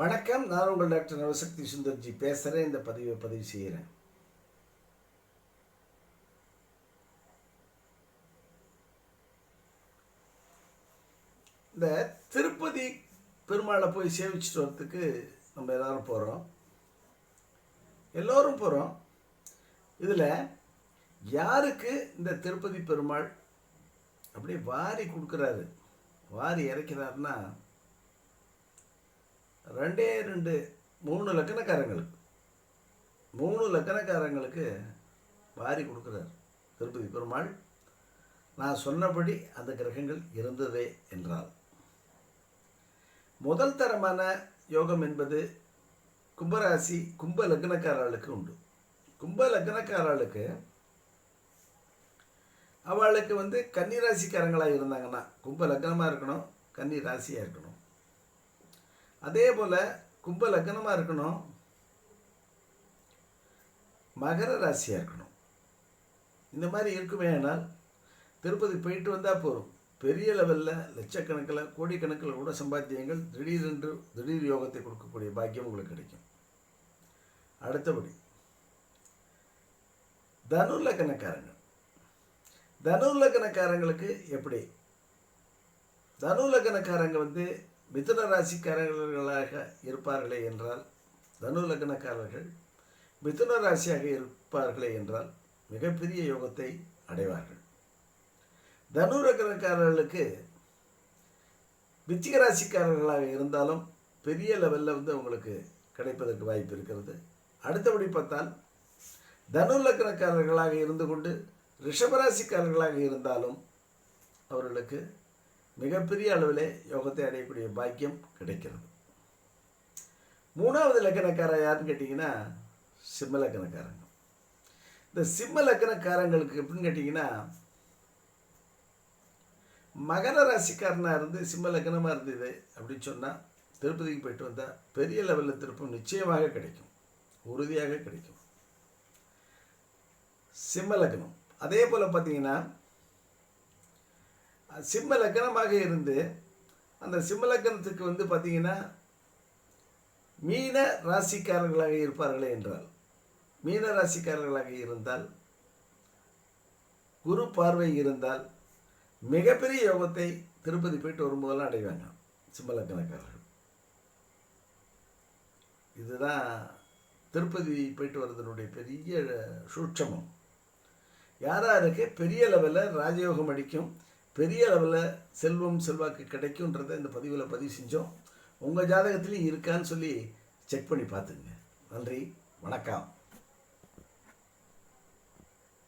வணக்கம். நான் உங்கள் டாக்டர் நவசக்தி சுந்தர்ஜி பேசுகிறேன் இந்த பதிவை பதிவு செய்கிறேன். இந்த திருப்பதி பெருமாளை போய் சேவிச்சுட்டு வரத்துக்கு நம்ம எல்லாரும் போகிறோம் எல்லோரும் போகிறோம் இதில் யாருக்கு இந்த திருப்பதி பெருமாள் அப்படியே வாரி கொடுக்குறாரு? வாரி இறைக்கிறாருன்னா ரெண்டே ரெண்டு மூணு லக்கணக்காரங்களுக்கு. மூணு லக்கணக்காரங்களுக்கு வாரி கொடுக்குறார் திருப்பதி பெருமாள். நான் சொன்னபடி அந்த கிரகங்கள் இருந்ததே என்றால் முதல் தரமான யோகம் என்பது கும்பராசி கும்ப லக்னக்காரர்களுக்கு உண்டு. கும்ப லக்னக்காரர்களுக்கு அவளுக்கு வந்து கன்னி ராசிக்காரங்களாக இருந்தாங்கன்னா கும்ப லக்னமாக இருக்கணும் கன்னி ராசியாக இருக்கணும். அதே போல் கும்ப லக்னமாக இருக்கணும். மகர ராசியாக இருக்கணும். இந்த மாதிரி இருக்குமே ஆனால் திருப்பதி போயிட்டு வந்தால் போதும். பெரிய லெவலில் லட்சக்கணக்கில் கோடிக்கணக்கில் கூட சம்பாத்தியங்கள் திடீரென்று திடீர் யோகத்தை கொடுக்கக்கூடிய பாக்கியம் உங்களுக்கு கிடைக்கும். அடுத்தபடி தனு லக்கணக்காரங்க தனு லக்கணக்காரங்களுக்கு எப்படி? தனு லக்கணக்காரங்க வந்து மிதுன ராசிக்காரர்களாக இருப்பார்களே என்றால் தனு லக்னக்காரர்கள் மிதுன ராசியாக இருப்பார்களே என்றால் மிகப்பெரிய யோகத்தை அடைவார்கள். தனு லக்னக்காரர்களுக்கு விச்சிக ராசிக்காரர்களாக இருந்தாலும் பெரிய லெவலில் வந்து அவங்களுக்கு கிடைப்பதற்கு வாய்ப்பு இருக்கிறது. அடுத்தபடி பார்த்தால் தனு லக்னக்காரர்களாக இருந்து கொண்டு ரிஷபராசிக்காரர்களாக இருந்தாலும் அவர்களுக்கு மிகப்பெரிய அளவிலே யோகத்தை அடையக்கூடிய பாக்கியம் கிடைக்கிறது. மூணாவது லக்கணக்காரர் யாருன்னு கேட்டிங்கன்னா சிம்ம லக்கணக்காரங்க. இந்த சிம்ம லக்கணக்காரங்களுக்கு எப்படின்னு கேட்டிங்கன்னா மகர ராசிக்காரனாக இருந்து சிம்ம லக்கணமாக இருந்தது அப்படின்னு சொன்னால் திருப்பதிக்கு போயிட்டு வந்தால் பெரிய லெவலில் திருப்பம் நிச்சயமாக கிடைக்கும். உறுதியாக கிடைக்கும். சிம்ம லக்னம் அதே போல் பார்த்தீங்கன்னா சிம்ம லக்கணமாக இருந்து அந்த சிம்ம லக்கணத்துக்கு வந்து பார்த்தீங்கன்னா மீன ராசிக்காரர்களாக இருப்பார்களே என்றால் மீன ராசிக்காரர்களாக இருந்தால் குரு பார்வை இருந்தால் மிகப்பெரிய யோகத்தை திருப்பதி போயிட்டு வரும்போதெல்லாம் அடைவாங்க சிம்மலக்கணக்காரர்கள் இதுதான் திருப்பதி போயிட்டு வர்றதனுடைய பெரிய சூட்சமம். யாராருக்கு? பெரிய லெவலில் ராஜயோகம் அடிக்கும் பெரிய அளவில் செல்வம் செல்வாக்கு கிடைக்குன்றதை இந்த பதிவில் பதிவு செஞ்சோம். உங்கள் ஜாதகத்துலேயும் இருக்கான்னு சொல்லி செக் பண்ணி பார்த்துங்க நன்றி வணக்கம்.